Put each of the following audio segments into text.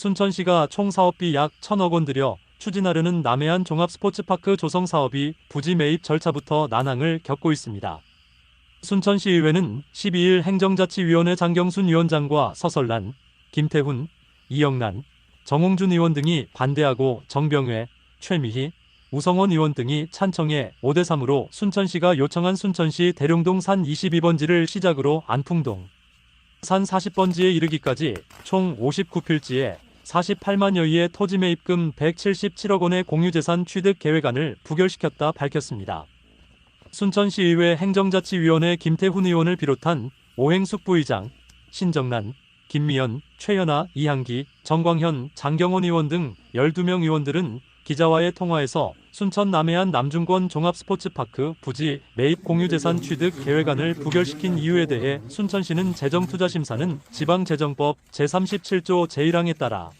순천시가 총 사업비 약 1천억 원 들여 추진하려는 남해안 종합스포츠파크 조성 사업이 부지 매입 절차부터 난항을 겪고 있습니다. 순천시의회는 12일 행정자치위원회 장경순 위원장과 서설란, 김태훈, 이영란, 정홍준 의원 등이 반대하고 정병회, 최미희, 우성원 의원 등이 찬청해 5대3으로 순천시가 요청한 순천시 대룡동 산 22번지를 시작으로 안풍동, 산 40번지에 이르기까지 총 59필지에 48만여의의 토지 매입금 177억 원의 공유재산 취득 계획안을 부결시켰다 밝혔습니다. 순천시의회 행정자치위원회 김태훈 의원을 비롯한 오행숙 부의장, 신정란, 김미연, 최연아, 이항기, 정광현, 장경원 의원 등 12명 의원들은 기자와의 통화에서 순천 남해안 남중권 종합스포츠파크 부지 매입 공유재산 취득 계획안을 부결시킨 이유에 대해 순천시는 재정투자심사는 지방재정법 제37조 제1항에 따라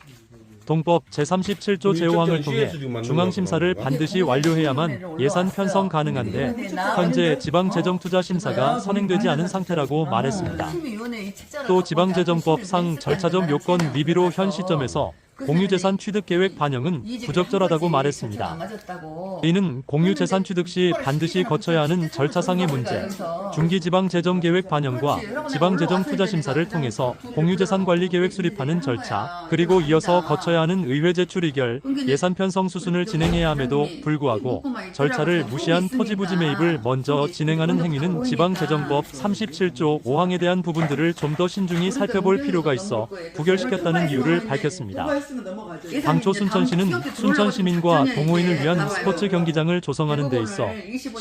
동법 제37조 제5항을 통해 중앙심사를 반드시 완료해야만 예산 편성 가능한데 현재 지방재정투자심사가 선행되지 않은 상태라고 말했습니다. 또 지방재정법상 절차적 요건 미비로 현 시점에서 공유재산 취득 계획 반영은 부적절하다고 말했습니다. 이는 공유재산 취득 시 반드시 거쳐야 하는 절차상의 문제, 중기지방재정계획 반영과 지방재정투자심사를 통해서 공유재산 관리 계획 수립하는 절차, 그리고 이어서 거쳐야 하는 의회 제출 의결, 예산 편성 수순을 진행해야 함에도 불구하고 절차를 무시한 토지 부지 매입을 먼저 진행하는 행위는 지방재정법 37조 5항에 대한 부분들을 좀 더 신중히 살펴볼 필요가 있어 부결시켰다는 이유를 밝혔습니다. 당초 순천시는 순천 시민과 동호인을 위한 스포츠 경기장을 조성하는 데 있어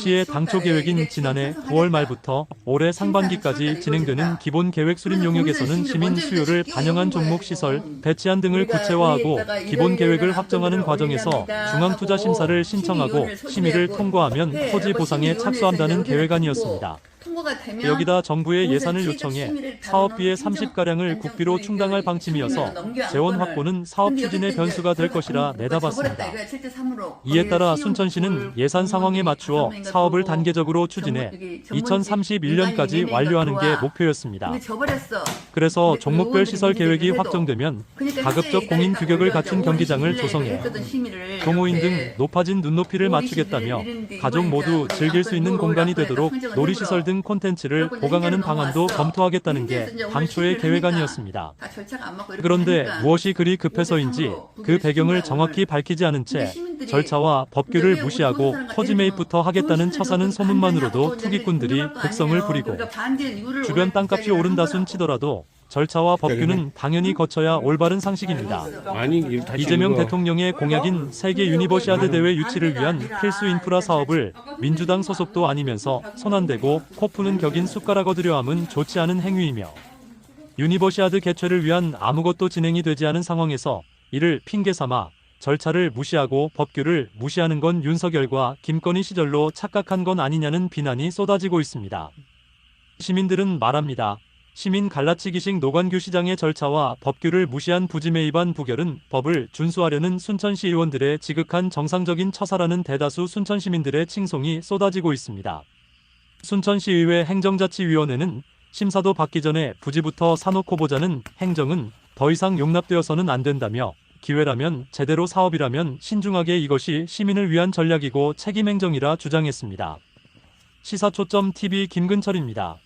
시의 당초 계획인 지난해 9월 말부터 올해 상반기까지 진행되는 기본 계획 수립 용역에서는 시민 수요를 반영한 종목 시설, 배치안 등을 구체화하고 기본 계획을 확정하는 과정에서 중앙투자 심사를 신청하고 심의를 통과하면 토지 보상에 착수한다는 계획안이었습니다. 여기다 정부의 예산을 요청해 사업비의 30가량을 국비로 충당할 방침이어서 재원 확보는 사업 추진의 변수가 될 것이라 내다봤습니다. 이에 따라 순천시는 예산 상황에 맞추어 사업을 단계적으로 추진해 2031년까지 완료하는 게 목표였습니다. 그래서 종목별 시설 계획이 확정되면 가급적 공인 규격을 갖춘 경기장을 조성해 동호인 등 높아진 눈높이를 맞추겠다며 가족 모두 즐길 수 있는 공간이 되도록 놀이시설 등 콘텐츠를 보강하는 방안도 검토하겠다는 게 당초의 계획안이었습니다. 그런데 무엇이 그리 급해서인지 그 배경을 정확히 밝히지 않은 채 절차와 법규를 무시하고 토지 매입부터 하겠다는 처사는 소문만으로도 투기꾼들이 극성을 부리고 주변 땅값이 오른다 순 치더라도 절차와 법규는 당연히 거쳐야 올바른 상식입니다. 아니 이재명 대통령의 공약인 세계 유니버시아드 대회 유치를 위한 필수 인프라 사업을 민주당 소속도 아니면서 손 안 대고 코 푸는 격인 숟가락 얻으려 함은 좋지 않은 행위이며 유니버시아드 개최를 위한 아무것도 진행이 되지 않은 상황에서 이를 핑계 삼아 절차를 무시하고 법규를 무시하는 건 윤석열과 김건희 시절로 착각한 건 아니냐는 비난이 쏟아지고 있습니다. 시민들은 말합니다. 시민 갈라치기식 노관규 시장의 절차와 법규를 무시한 부지 매입안 부결은 법을 준수하려는 순천시 의원들의 지극한 정상적인 처사라는 대다수 순천 시민들의 칭송이 쏟아지고 있습니다. 순천시의회 행정자치위원회는 심사도 받기 전에 부지부터 사놓고 보자는 행정은 더 이상 용납되어서는 안 된다며 기회라면 제대로 사업이라면 신중하게 이것이 시민을 위한 전략이고 책임 행정이라 주장했습니다. 시사초점 TV 김근철입니다.